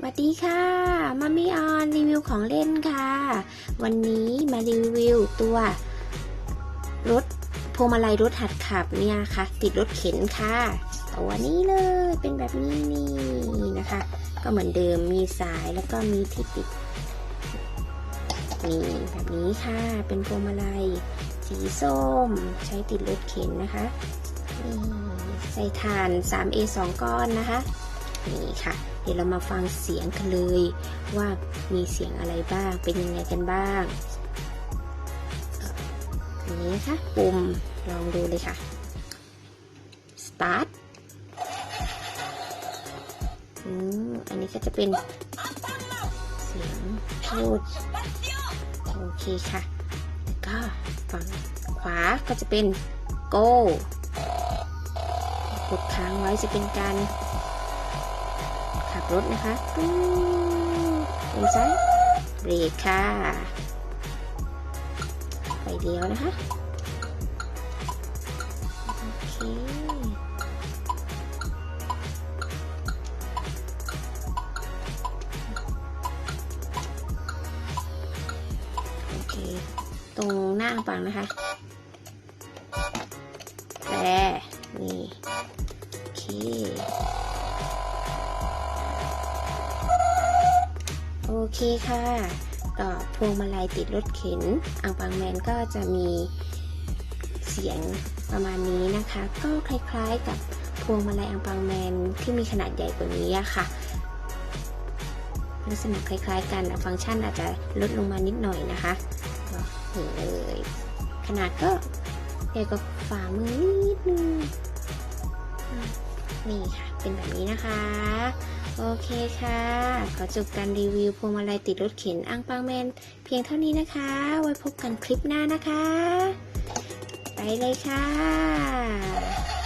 สวัสดีค่ะมามีออนรีวิวของเล่นค่ะ วันนี้มารีวิวตัวรถพวงมาลัยรถหัดขับเนี่ยค่ะ ติดรถเข็นค่ะตัวนี้เลยเป็นแบบนี้นี่นะคะ ก็เหมือนเดิมมีสายแล้วก็มีที่ติดนี่แบบนี้ค่ะเป็นพวงมาลัยสีส้ม ใช้ติดรถเข็นนะคะใส่ถ่าน 3A 2 ก้อนนะคะ นี่ค่ะ เดี๋ยวเรามาฟังเสียงกันเลย ว่ามีเสียงอะไรบ้าง เป็นยังไงกันบ้างอันนี้นะคะปุ่มลองดูเลยค่ะ start อืมอันนี้ก็จะเป็นเสียงพูดโอเคค่ะ แล้วก็ฝั่งขวาก็จะเป็น go กดค้างไว้จะเป็นการ รถนะคะปึ้งเป็นซ้ายเบรกค่ะไฟเลี้ยวนะคะโอเคโอเค ตรงหน้าปังนะคะแปรนี่โอเค เคค่ะก็พวงมาลัยติดรถเข็นอังปังแมนก็จะมีเสียงประมาณนี้นะคะ ก็คล้ายๆกับพวงมาลัยอังปังแมนที่มีขนาดใหญ่กว่านี้ค่ะ ลักษณะคล้ายๆกันแต่ฟังก์ชันอาจจะลดลงมานิดหน่อยนะคะก็นเลยขนาดก็ใหญ่กว่าฝ่ามือนิดนึงนี่ค่ะ เป็นแบบนี้นะคะ โอเคค่ะ ขอจบการรีวิวพวงมาลัยติดรถเข็นอังปังแมน เพียงเท่านี้นะคะ ไว้พบกันคลิปหน้านะคะ ไปเลยค่ะ